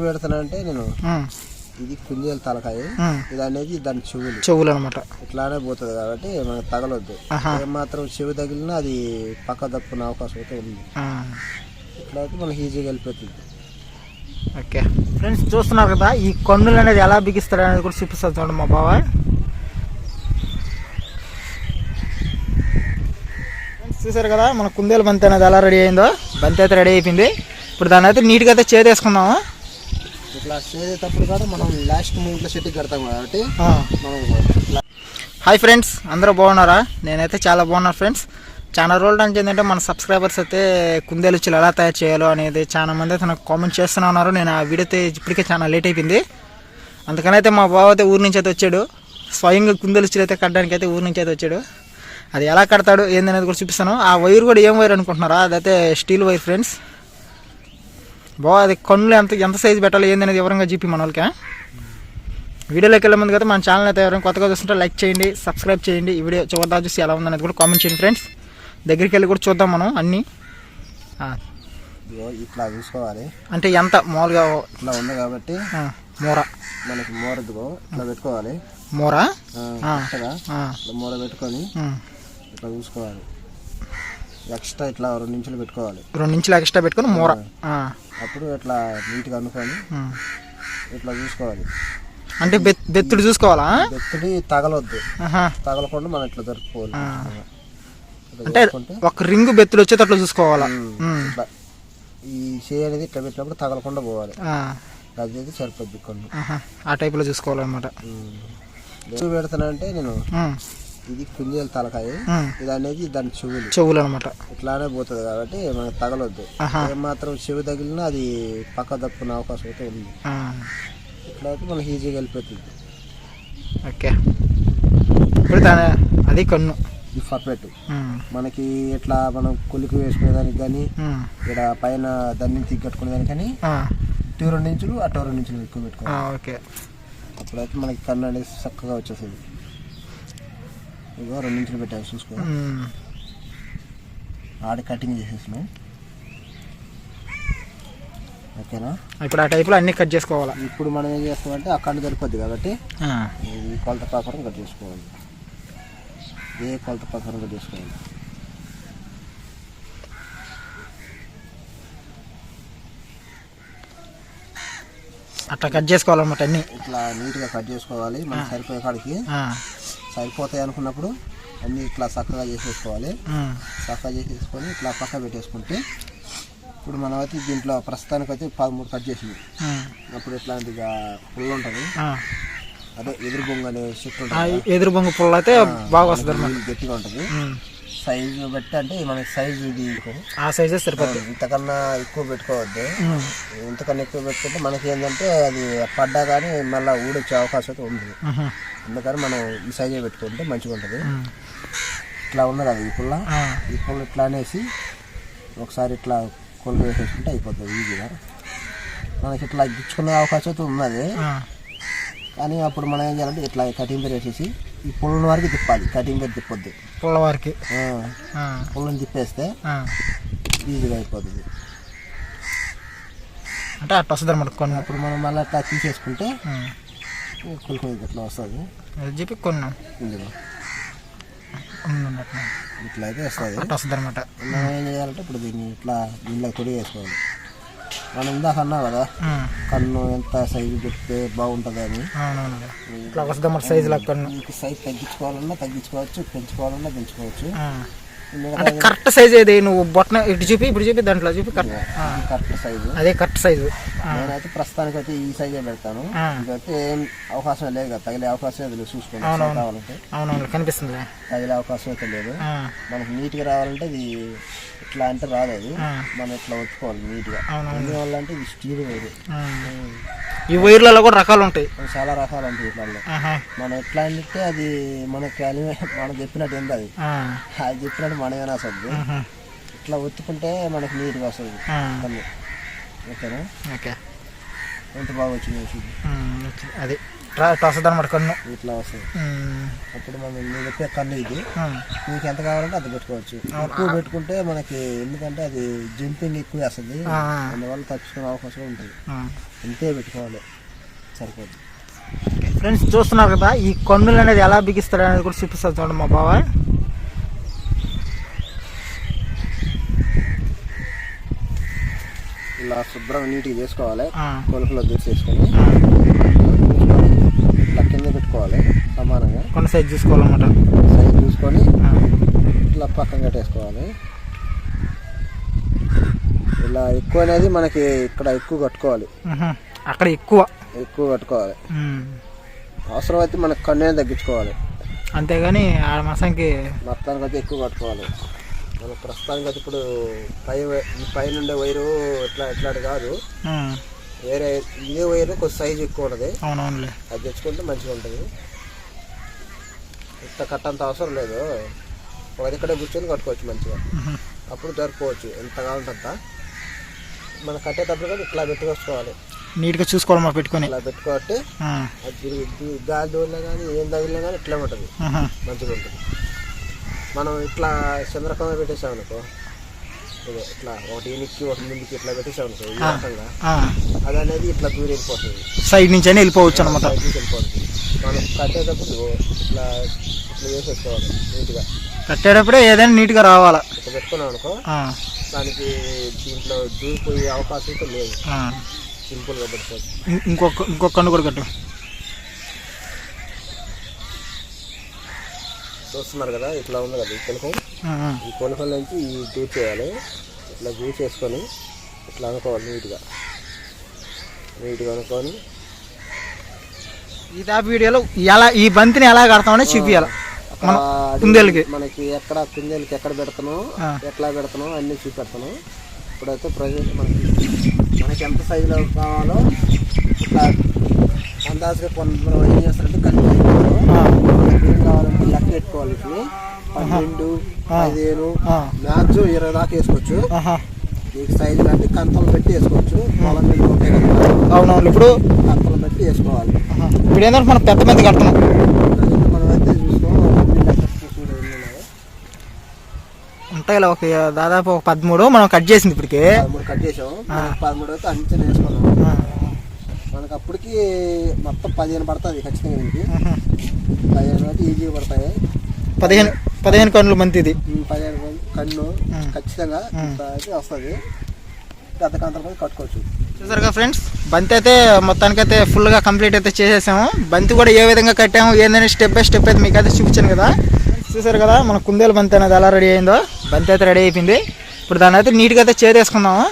పెడతానంటే నేను ఉమ్, ఇది కుంజేల తలకాయ. ఇది అనేది దాని చెవులు. చెవులు అనమాట ఇట్లానే పోతుంది కాబట్టి మనకు తగలొద్దు. ఆహా. ఏమాత్రం చెవి తగిలినా అది పక్క తప్పుకునే అవకాశం అయితే ఉంది. ఇట్లా అయితే మనకి ఈజీగా వెళ్ళిపోతుంది. ఓకే. ఫ్రెండ్స్ చూస్తున్నారు కదా ఈ కన్నులు అనేది ఎలా బిగిస్తారు అనేది కూడా చూపిస్తారు చూడండి మా బావ. చూసారు కదా మన కుందేలు బంతి అనేది ఎలా రెడీ అయిందో? బంతి అయితే రెడీ అయిపోయింది. ఇప్పుడు దాన్ని అయితే నీట్గా అయితే చేదేసుకుందాము ఇట్లా చేసేటప్పుడు కూడా మనం లాస్ట్ కడతాం కాబట్టి. మనం హాయ్ ఫ్రెండ్స్ అందరూ బాగున్నారా? నేనైతే చాలా బాగున్నాను ఫ్రెండ్స్. చాలా రోజుల నుంచి ఏంటంటే మన సబ్స్క్రైబర్స్ అయితే కుందేలుచ్చులు ఎలా తయారు చేయాలో అనేది చాలా మంది అయితే నాకు కామెంట్ చేస్తూనే ఉన్నారు. నేను ఆ వీడియో అయితే ఇప్పటికే చాలా లేట్ అయిపోయింది. అందుకని అయితే మా బావ అయితే ఊరి నుంచి అయితే వచ్చాడు. స్వయంగా కుందేలుచ్చులు అయితే కట్టడానికి అయితే ఊరి నుంచి అయితే వచ్చాడు. అది ఎలా కడతాడు ఏందనేది కూడా చూపిస్తాను. ఆ వైర్ కూడా ఏం వైర్ అనుకుంటున్నారా? అదైతే స్టీల్ వైర్ ఫ్రెండ్స్. బావ అది కన్నులు ఎంత ఎంత సైజు పెట్టాలి ఏందనేది వివరంగా చెప్పి మన వాళ్ళకి? వీడియోలోకి వెళ్ళే ముందు కదా మన ఛానల్ అయితే ఎవరైనా కొత్తగా చూస్తుంటే లైక్ చేయండి సబ్స్క్రైబ్ చేయండి. ఈ వీడియో చివరిదా చూసి ఎలా ఉందనేది కూడా కామెంట్ చేయండి ఫ్రెండ్స్ దగ్గరికి వెళ్ళి కూడా చూద్దాం మనం అన్నీ. ఇట్లా చూసుకోవాలి. అంటే ఎంత? మామూలుగా ఇట్లా ఉంది కాబట్టి మూర. మనకి మోరదుగో ఇట్లా పెట్టుకోవాలి. మూర? మూర పెట్టుకొని. ఇట్లా చూసుకోవాలి. ఎక్స్ట్రా ఇట్లా రెండు నిమిషాలు పెట్టుకోవాలి. రెండు ఇంచులు ఎక్స్ట్రా పెట్టుకొని మూర. అప్పుడు ఇట్లా నీట్గా అనుకొని. ఇట్లా చూసుకోవాలి. అంటే బెత్ బెత్తుడు చూసుకోవాలా? బెత్తిడి తగలొద్దు. తగలకుండా మనం ఇట్లా. ఇట్లా అంటే ఒక రింగ్ బెత్తుడు వచ్చేటట్లు చూసుకోవాలా? ఉమ్, ఉమ్. ఇట్లా ఈ చేయి అనేది ఇట్లా పెట్టినప్పుడు తగలకుండా పోవాలి. అది అయితే సరిపోద్ది కొన్ని. ఆ టైపులో చూసుకోవాలన్నమాట. పెడతానంటే నేను ఇది కుంజేల తలకాయ. ఇది అనేది దాని చెవులు. చెవులు అనమాట ఇట్లానే పోతుంది కాబట్టి మనకు తగలొద్దు. ఏమాత్రం చెవి తగిలినా అది పక్క తప్పుకునే అవకాశం అయితే ఉంది. ఇట్లా అయితే మనకి ఈజీగా వెళ్ళిపోతుంది. ఓకే. ఇప్పుడు అది కన్ను. ఇది పర్ఫెక్ట్ మనకి ఇట్లా మనం కొలికి వేసుకునేదానికి కానీ ఇక్కడ పైన దాన్ని తిగ్గట్టుకునేదానికి కానీ ఇటు రెండు ఇంచులు అటు రెండు ఇంచులు ఎక్కువ పెట్టుకోవాలి. ఓకే. అప్పుడైతే మనకి కన్ను అనేది చక్కగా వచ్చేస్తుంది ఇదిగో రెండు ఇంచులు పెట్టాము చూసుకో. ఆడి కటింగ్ చేసేసినాం ఓకేనా? ఇప్పుడు ఆ టైపులో అన్ని కట్ చేసుకోవాలా? ఇప్పుడు మనం ఏం చేస్తామంటే కన్ను సరిపోద్ది కాబట్టి ఈ కొలత ప్రకారం కట్ చేసుకోవాలి. ఏ కొలత ప్రకారం కట్ చేసుకోవాలి. అట్లా కట్ చేసుకోవాలన్నమాట అన్ని. ఇట్లా నీట్గా కట్ చేసుకోవాలి. మనకి సరిపోయే కాడికి సరిపోతాయి అనుకున్నప్పుడు అన్నీ ఇట్లా చక్కగా చేసేసుకోవాలి. చక్కగా చేసేసుకొని ఇట్లా పక్క పెట్టేసుకుంటే ఇప్పుడు మనం అయితే దీంట్లో ప్రస్తుతానికి అయితే పదమూడు కట్ చేసింది అప్పుడు ఇట్లాంటిగా పుల్ల ఉంటుంది. అదే ఎదురు బొంగు అనే చెట్టు ఉంటుంది ఎదురు బొంగు పుల్ల అయితే బాగా వస్తుంది గట్టిగా ఉంటుంది. సైజు బట్టి అంటే మనకి సైజు ఇది ఆ సైజే సరిపోతుంది ఇంతకన్నా ఎక్కువ పెట్టుకోవద్దు. ఇంతకన్నా ఎక్కువ పెట్టుకుంటే మనకి ఏంటంటే అది పడ్డా కానీ మళ్ళీ ఊడొచ్చే అవకాశం అయితే ఉంది అందుకని మనం ఈ సైజే పెట్టుకుంటే మంచిగా ఉంటుంది. ఇట్లా ఉన్నది అది ఈ పుల్ల. ఈ పుల్ల ఇట్లా అనేసి ఒకసారి ఇట్లా కొలు వేసేసుకుంటే అయిపోతుంది ఈజీగా. మనకి ఇట్లా గిచ్చుకునే అవకాశం అయితే ఉన్నది. కానీ అప్పుడు మనం ఏం చేయాలంటే ఇట్లా కటింగ్ వేసేసి ఈ పుల్లని వరకు తిప్పాలి కటింగ్ పేరు తిప్పొద్దు. పుల్ల వారికి పుల్లని తిప్పేస్తే. ఈజీగా అయిపోతుంది. అంటే అట్లా వస్తుంది అనమాట కొన్ని. అప్పుడు మనం మళ్ళీ అట్లా తీసేసుకుంటే ఉమ్, కొలుకొని ఇట్లా వస్తుంది. అది చెప్పి కొన్ని. ఇందులో. ఇట్లా అయితే వస్తుంది. అట్లా వస్తుంది అనమాట మనం ఏం చేయాలంటే ఇప్పుడు దీన్ని ఇట్లా దీనిలో తొడి వేసుకోవాలి మనం ఇందాక అన్నా కదా కన్ను ఎంత సైజు పెడితే బాగుంటుంది అని. ఇట్లా వస్తుంది సైజు కొన్ని సైజ్ తగ్గించుకోవాలన్నా తగ్గించుకోవచ్చు పెంచుకోవాలన్నా పెంచుకోవచ్చు. అంటే కరెక్ట్ సైజ్ ఏది? నువ్వు బొట్టన ఇటు చూపి ఇప్పుడు చూపి దాంట్లో చూపి కరెక్ట్. Correct size. అదే కరెక్ట్ సైజు. నేనైతే ప్రస్తుతానికి అయితే ఈ సైజే పెడతాను. ఇంకైతే ఏం అవకాశం లేదు కదా తగిలే అవకాశం లేదు. చూసుకోండి అవునవును. కావాలంటే. అవునవును కనిపిస్తుంది. తగిలే అవకాశం అయితే లేదు. మనకు నీట్గా రావాలంటే ఇది ఇట్లా అంటే ఆ. మనం ఇట్లా ఒత్తుకోవాలి నీట్గా. అవునవును. ఎందువల్ల అంటే ఇది స్టీల్ వేరు. ఈ వైర్లలో కూడా రకాలు ఉంటాయి చాలా రకాలు ఉంటాయి ఆహా. మనం ఎట్లా అంటే అది మనకి అని మనం చెప్పినట్టు ఏంది అది అది చెప్పినట్టు మనమేనా ఆహా. ఇట్లా ఒత్తుకుంటే మనకి నీట్గా వస్తుంది. ఓకేనా? ఓకే. ఎంత బాగా వచ్చింది అది. ఇట్లా వస్తుంది అనమాట కన్ను ఇట్లా వస్తుంది. అప్పుడు మనం నేను చెప్పే కన్ను ఇది. మీకు ఎంత కావాలంటే అది పెట్టుకోవచ్చు. ఎక్కువ పెట్టుకుంటే మనకి ఎందుకంటే అది జంపింగ్ ఎక్కువ వేస్తుంది. అందువల్ల తప్పించుకునే అవకాశం ఉంటుంది. అంతే పెట్టుకోవాలి. సరిపోతుంది ఫ్రెండ్స్ చూస్తున్నారు కదా ఈ కన్నులు అనేది ఎలా బిగిస్తాడు అనేది కూడా చూపిస్తారు చూడండి మా బావ. ఇలా శుభ్రంగా నీట్గా చేసుకోవాలి ఆ, కొలుపులో దూసేసుకొని పెట్టుకోవాలి సమానంగా. కొన్ని సైజ్ చూసుకోవాలన్నమాట. సైజ్ చూసుకొని ఇట్లా పక్కన కట్టేసుకోవాలి. ఇలా ఎక్కువ అనేది మనకి ఇక్కడ ఎక్కువ కట్టుకోవాలి. అక్కడ ఎక్కువ. ఎక్కువ కట్టుకోవాలి. ఉమ్. అవసరమైతే మనకు కన్ను తగ్గించుకోవాలి. అంతేగాని ఆ మసానికి మొత్తానికి అయితే ఎక్కువ కట్టుకోవాలి. మనం ప్రస్తుతానికి అయితే ఇప్పుడు పై ఈ పైన ఉండే వైరు ఇట్లా ఇట్లాంటి కాదు. వేరే ఇదే వైరు కొంచెం సైజ్ ఎక్కువ ఉన్నది. అవునవునులే. అది తెచ్చుకుంటే మంచిగా ఉంటుంది. ఇంత కట్టంత అవసరం లేదు. ఒక దగ్గర కూర్చొని కట్టుకోవచ్చు మంచిగా. అప్పుడు జరుపుకోవచ్చు. ఎంత కావాలంటే అంత. మనం కట్టేటప్పుడు కూడా ఇట్లా పెట్టుకొచ్చుకోవాలి నీట్గా చూసుకోవాలి మా పెట్టుకొని. ఇట్లా పెట్టుకోబట్టి అది గాలి దూరినా కానీ ఏం తగిలినా కానీ ఇట్లా ఉంటుంది. మంచిగా ఉంటుంది. మనం ఇట్లా చంద్రకంగా పెట్టేసాం అనుకో ఇదే ఇట్లా ఒకటి ఎనిక్కి ఒకటి ముందుకి ఇట్లా పెట్టేసాం అనుకో ఈ రకంగా అది అనేది ఇట్లా దూరి వెళ్ళిపోతుంది. సైడ్ నుంచి అయినా వెళ్ళిపోవచ్చు అనమాట వెళ్ళిపోతుంది. మనం కట్టేటప్పుడు ఇట్లా ఇట్లా చేసేసుకోవాలి నీట్గా. కట్టేటప్పుడే ఏదైనా నీట్గా రావాలా? ఇట్లా పెట్టుకున్నాం అనుకో దానికి దీంట్లో దూరిపోయే అవకాశం అయితే లేదు. సింపుల్గా పెట్టుకోవచ్చు. ఇంకొక ఇంకొక కన్ను కూడా కట్టు. చూస్తున్నారు కదా ఇట్లా ఉంది కదా ఈ కొలుకం ఆ, ఆ. ఈ కొలుకల నుంచి ఈ దూర్ చేయాలి. ఇట్లా దూర్ చేసుకొని ఇట్లా అనుకోవాలి నీట్గా. నీట్గా అనుకొని ఈ టాప్ వీడియోలో ఎలా ఈ బంతిని ఎలా కడతామని చూపించాలి కుందేలుకి. మనకి ఎక్కడ కుందేలకి ఎక్కడ పెడతాను ఆ. ఎట్లా పెడతాను అన్నీ చూపెడతాను. ఇప్పుడైతే ప్రజెంట్ మనకి మనకి ఎంత సైజులో కావాలో ఇట్లా అందాజుగా కొందరు ఏం చేస్తారంటే ఆ, ఏం కావాలంటే లెక్క పెట్టుకోవాలి పన్నెండు పదిహేను. మ్యాక్సిమం ఇరవై దాకా వేసుకోవచ్చు. మీకు సైజు బట్టి కంతలు పెట్టి వేసుకోవచ్చు. పొలం మీద ఉంటాయి కదా అవునవును ఇప్పుడు కంతలు పెట్టి వేసుకోవాలి. ఇప్పుడు ఏంటంటే మనం పెద్ద బంతి కడుతున్నాం. ఉంటాయి ఇలా ఒక దాదాపు ఒక పదమూడు మనం కట్ చేసింది ఇప్పటికి. పదమూడు కట్ చేసాం. పదమూడు అయితే అంచెన వేసుకున్నాం. మనకి అప్పటికి మొత్తం పదిహేను పడుతుంది ఖచ్చితంగా దీనికి. పదిహేను అయితే ఈజీగా పడతాయి. పదిహేను పదిహేను కన్నులు ఉమ్, పదిహేను కన్ను. ఖచ్చితంగా అయితే వస్తుంది. పెద్ద కంతలు కట్టుకోవచ్చు. చూసారుగా ఫ్రెండ్స్? బంతి అయితే మొత్తానికైతే ఫుల్గా కంప్లీట్ అయితే చేసేసాము. బంతి కూడా ఏ విధంగా కట్టాము ఏందని స్టెప్ బై స్టెప్ అయితే మీకు అయితే చూపించాను కదా. చూసారు కదా మన కుందేలు బంతి అనేది ఎలా రెడీ అయిందో. బంతి అయితే రెడీ అయిపోయింది. ఇప్పుడు దాన్ని అయితే నీట్గా అయితే చేరేసుకుందాము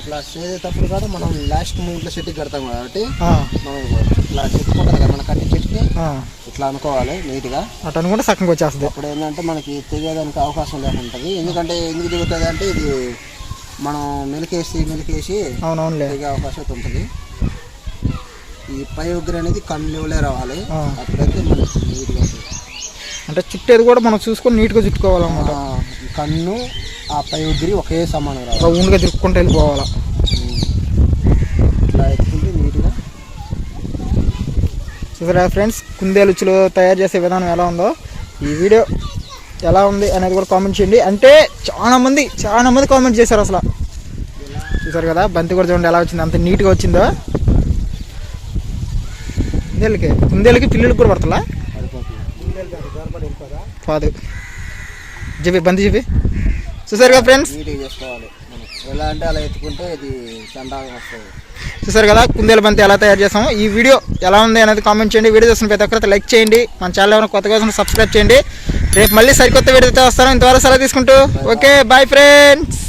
ఇట్లా చేసేటప్పుడు కూడా మనం లాస్ట్ మూమెంట్లో సెట్కి కడతాం కాబట్టి మనం ఇట్లా చెట్టుకుంటుంది కదా మన కట్టి చెట్టుకి. ఇట్లా అనుకోవాలి నీట్గా. అటు అనుకుంటే సక్కగా వచ్చేస్తుంది. అప్పుడు ఏంటంటే మనకి తెగేదానికి అవకాశం లేకుంటుంది. ఎందుకంటే ఎందుకు దిగుతుంది అంటే ఇది మనం మెలికేసి మెలికేసి అవునవునులే. తెగే అవకాశం అయితే ఉంటుంది. ఈ పై ఉగ్ర అనేది కన్నులే రావాలి. అప్పుడైతే మనకి నీట్గా ఉంటుంది. అంటే చుట్టేది కూడా మనం చూసుకొని నీట్గా చుట్టుకోవాలన్నమాట. కన్ను ఆ పై ఉగ్రి ఒకే సమానం రావాలి. రౌండ్గా తిరుక్కుంటూ వెళ్ళిపోవాలా. ఇట్లా ఎత్తుకుంటే నీట్గా. చూసారా ఫ్రెండ్స్? కుందేలుచులు తయారు చేసే విధానం ఎలా ఉందో? ఈ వీడియో ఎలా ఉంది అనేది కూడా కామెంట్ చేయండి. అంటే చాలా మంది చాలా మంది కామెంట్ చేశారు అసలు. చూసారు కదా? బంతి కూడా చూడండి ఎలా వచ్చింది? అంత నీట్గా వచ్చిందో? కుందేలకి కుందేలకి పిల్లలకి కూడా పడతలా? కాదు. చెప్పి బంతి చెప్పి. చూసారుగా ఫ్రెండ్స్? నీట్గా చేసుకోవాలి. మనం ఎలా అంటే అలా ఎత్తుకుంటే ఇది చండాగా వస్తుంది. చూసారు కదా కుందేల బంతి ఎలా తయారు చేసాము. ఈ వీడియో ఎలా ఉంది అనేది కామెంట్ చేయండి. వీడియో చూసిన ప్రతి ఒక్కరైతే లైక్ చేయండి. మన ఛానల్ ఏమైనా కొత్తగా సబ్స్క్రైబ్ చేయండి. రేపు మళ్ళీ సరికొత్త వీడియోతో వస్తాను. ఇంతవరకు సెలవు తీసుకుంటూ. Okay bye friends